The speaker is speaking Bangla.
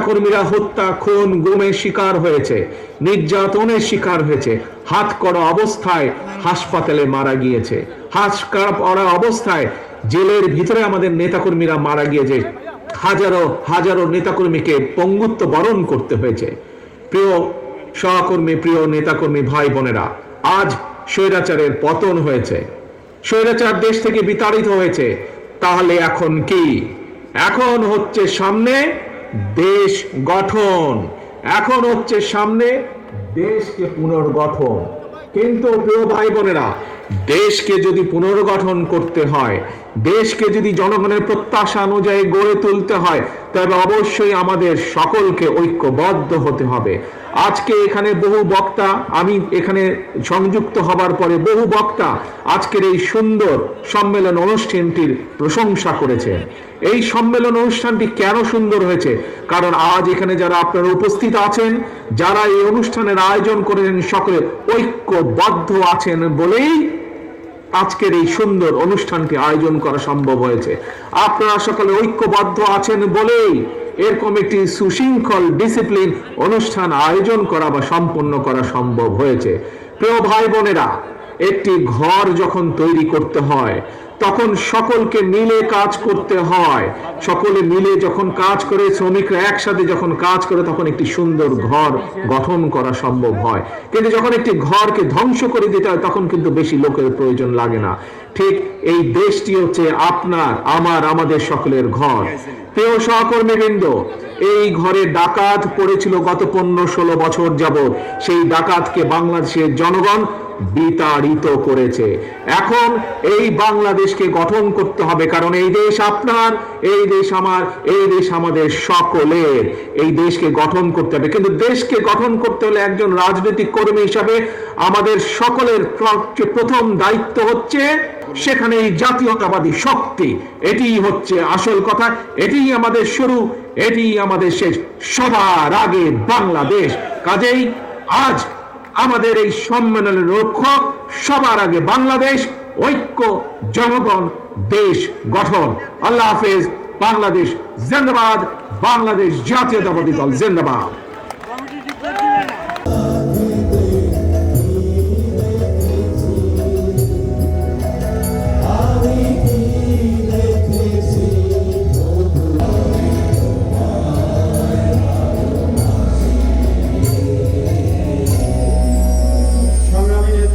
কর্মীরা হত্যা, খুন, গুমের শিকার হয়েছে, নির্যাতনের শিকার হয়েছে, হাত করা অবস্থায় হাসপাতালে মারা গিয়েছে, হাত করা অবস্থায় জেলের ভিতরে আমাদের নেতাকর্মীরা মারা গিয়েছে, হাজারো হাজারো নেতাকর্মীকে পঙ্গুত্ব বরণ করতে হয়েছে। প্রিয় সহকর্মী, প্রিয় নেতাকর্মী, ভাই বোনেরা, আজ স্বৈরাচারের পতন হয়েছে। স্বৈরাচার দেশ থেকে বিতাড়িত হয়েছে। তাহলে এখন কি? এখন হচ্ছে সামনে দেশ গঠন। এখন হচ্ছে সামনে দেশকে পুনর্গঠন। কিন্তু প্রিয় ভাই বোনেরা, দেশকে যদি পুনর্গঠন করতে হয় দেশকে যদি জনগণের প্রত্যাশা অনুযায়ী গড়ে তুলতে হয়, তবে অবশ্যই আমাদের সকলকে ঐক্যবদ্ধ হতে হবে। আজকে এখানে বহু বক্তা, আমি এখানে সংযুক্ত হবার পরে বহু বক্তা আজকের এই সুন্দর সম্মেলন অনুষ্ঠানটির প্রশংসা করেছেন এই সম্মেলন অনুষ্ঠানটি কেন সুন্দর হয়েছে? কারণ আজ এখানে যারা আপনারা উপস্থিত আছেন, যারা এই অনুষ্ঠানের আয়োজন করেছেন, সকলে ঐক্যবদ্ধ আছেন বলেই আজকের এই সুন্দর অনুষ্ঠানকে আয়োজন করা সম্ভব হয়েছে। আপনারা সকলে ঐক্যবদ্ধ আছেন বলেই এরকম একটি সুশৃঙ্খল ডিসিপ্লিন অনুষ্ঠান আয়োজন করা বা সম্পন্ন করা সম্ভব হয়েছে। প্রিয় ভাই বোনেরা একটি ঘর যখন তৈরি করতে হয় তখন সকলকে মিলে কাজ করতে হয়। সকলে মিলে যখন কাজ করে, শ্রমিকরা একসাথে যখন কাজ করে, তখন একটি সুন্দর ঘর গঠন করা সম্ভব হয়। কিন্তু যখন একটি ঘরকে ধ্বংস করে দিতে হয়, তখন কিন্তু বেশি লোকের প্রয়োজন লাগে না। ঠিক এই দেশটি হচ্ছে আপনার, আমার, আমাদের সকলের ঘর। প্রিয় সহকর্মীবৃন্দ, এই ঘরে ডাকাত পড়েছিল গত পনেরো ষোলো বছর যাবৎ। সেই ডাকাতকে বাংলাদেশের জনগণ বিতাড়িত করেছে। এখন এই বাংলাদেশকে গঠন করতে হবে, কারণ এই দেশ আপনার, এই দেশ আমার, এই দেশ আমাদের সকলের। এই দেশকে গঠন করতে হবে। কিন্তু দেশকে গঠন করতে হলে একজন রাজনৈতিক কর্মী হিসাবে আমাদের সকলের প্রথম দায়িত্ব হচ্ছে সেখানে এই জাতীয়তাবাদী শক্তি। এটি হচ্ছে আসল কথা, এটিই আমাদের শুরু এটি আমাদের শেষ। সবার আগে বাংলাদেশ। কাজেই আজ আমাদের এই সম্মেলনের রক্ষক সবার আগে বাংলাদেশ, ঐক্য, জনগণ, দেশ গঠন। আল্লাহ হাফেজ, বাংলাদেশ জিন্দাবাদ, বাংলাদেশ জাতীয়তাবাদী দল জিন্দাবাদ।